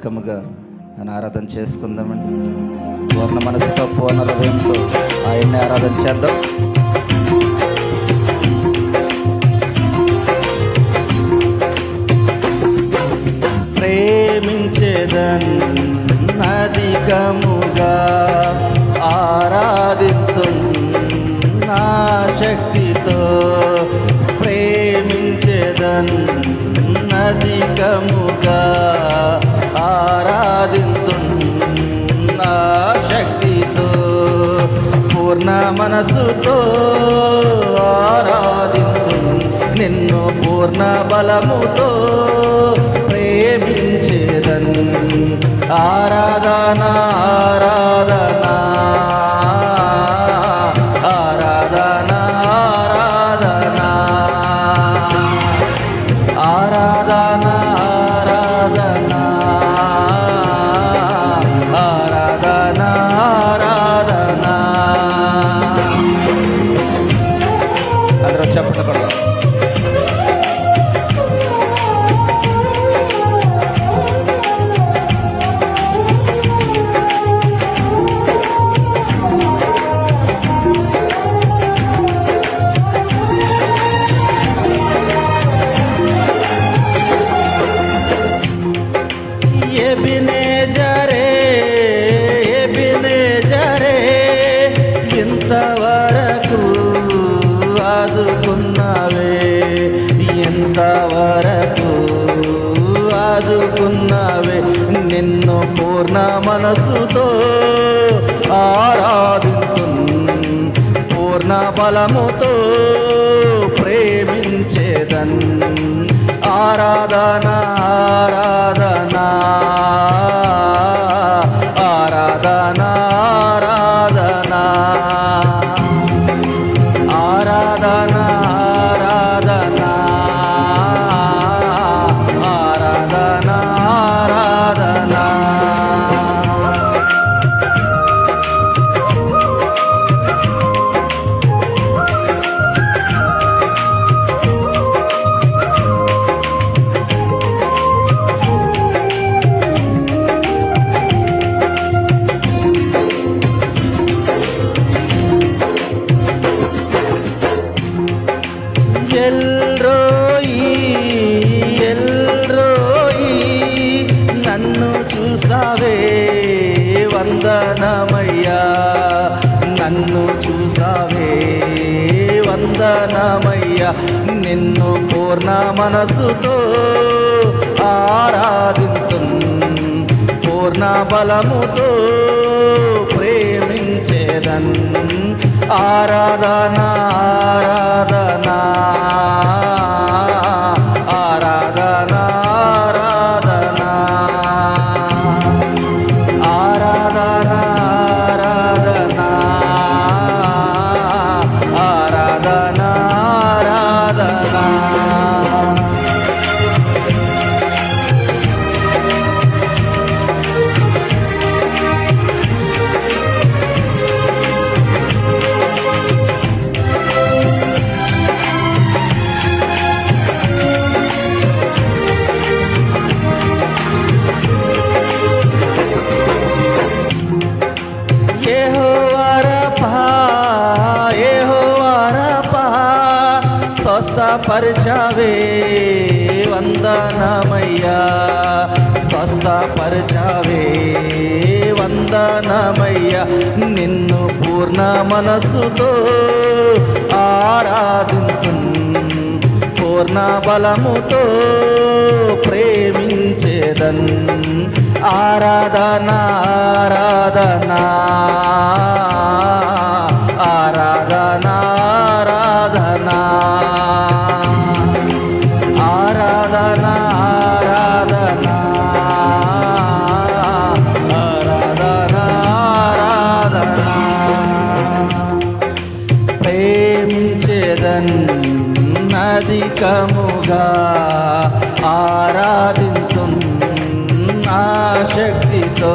అధికముగా ఆయన ఆరాధన చేసుకుందామండి. పూర్ణ మనసుతో పూర్ణ హృదయంతో ఆయన్ని ఆరాధన చేద్దాం. ప్రేమించేదన్ అధికముగా ఆరాధితు నా శక్తితో ప్రేమించేదన్ అధికముగా ఆరాధితున్న శక్తితో పూర్ణ మనసుతో ఆరాధితు నిన్ను పూర్ణ బలముతో ఆదుకున్నావే? ఇంతవరకు ఆదుకున్నావే? నిన్ను పూర్ణ మనసుతో ఆరాధించు పూర్ణ బలముతో ప్రేమించేదన్. ఆరాధన ఆరాధనా. చూసావే వందనమయ్యా. నన్ను చూసావే వందనమయ్యా. నిన్ను పూర్ణ మనసుతో ఆరాధింతు పూర్ణ బలముతో ప్రేమించేదన్. ఆరాధన ఆరాధనా. స్వస్థపరచవే వందనమయ్యా. స్వస్థపరచవే వందనమయ్యా. నిన్ను పూర్ణ మనసుతో ఆరాధించు పూర్ణ బలముతో ప్రేమించేదన్. ఆరాధన ఆరాధనా. కముగా ఆరాధింతు శక్తితో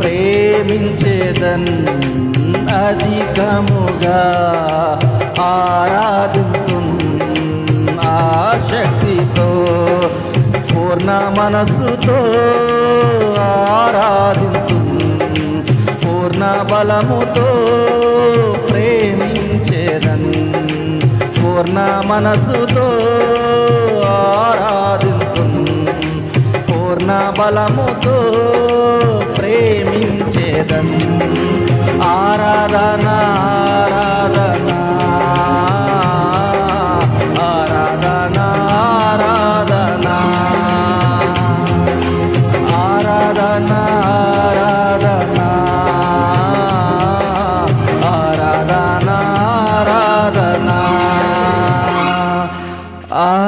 ప్రేమించేదన్ అధికముగా ఆరాధింతు శక్తితో పూర్ణ మనస్సుతో ఆరాధింతు పూర్ణ బలముతో పూర్ణ మనసుతో ఆరాధింతు పూర్ణ బలముతో